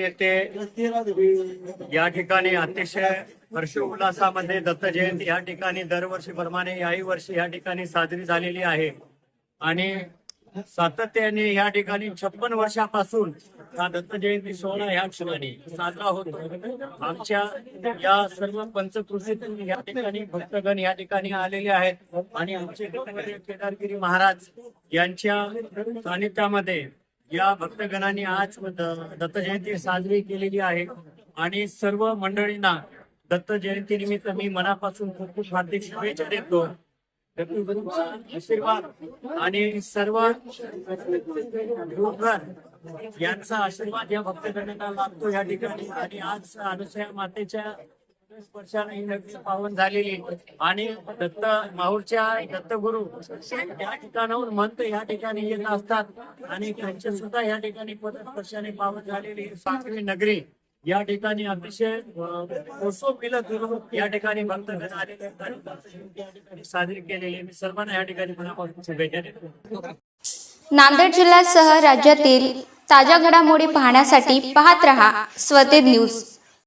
येथे या ठिकाणी अतिशय हर्ष उल्हासामध्ये दत्त जयंती या ठिकाणी दरवर्षीप्रमाणे याही वर्षी या ठिकाणी साजरी झालेली आहे. आणि सातत्याने या ठिकाणी छप्पन वर्षापासून हा दत्त जयंती सोहळा या ठिकाणी साजरा होतो. आमच्या या सर्व पंचकृषीतून या ठिकाणी भक्तगण या ठिकाणी आलेले आहेत. आणि आमचे केदारगिरी महाराज यांच्या सानिध्यामध्ये या भक्तगणांनी आज दत्त जयंती साजरी केलेली आहे. आणि सर्व मंडळींना दत्त जयंती निमित्त मी मनापासून खूप खूप हार्दिक शुभेच्छा देतो. आशीर्वाद आणि सर्व यांचा आशीर्वाद या भक्तगणांना लागतो या ठिकाणी. आणि आज अनुसया मातेच्या स्पर्शाने ही नगरी पावन झालेली आणि दत्त माहूरच्या दत्तगुरु या ठिकाणाहून मंत या ठिकाणी येत असतात. आणि त्यांचे सुद्धा या ठिकाणी पदस्पर्शाने पावन झालेली ही नगरी या ठिकाणी अतिशय कोसो मिलत या ठिकाणी भक्तगण आलेले साजरी केलेली मी सर्वांना या ठिकाणी मनापासून शुभेच्छा देतो. नांदेड जिल्ह्यासह राज्यातील ताज्या घडामोडी पाहण्यासाठी पाहत रहा. स्वतेज न्यूज.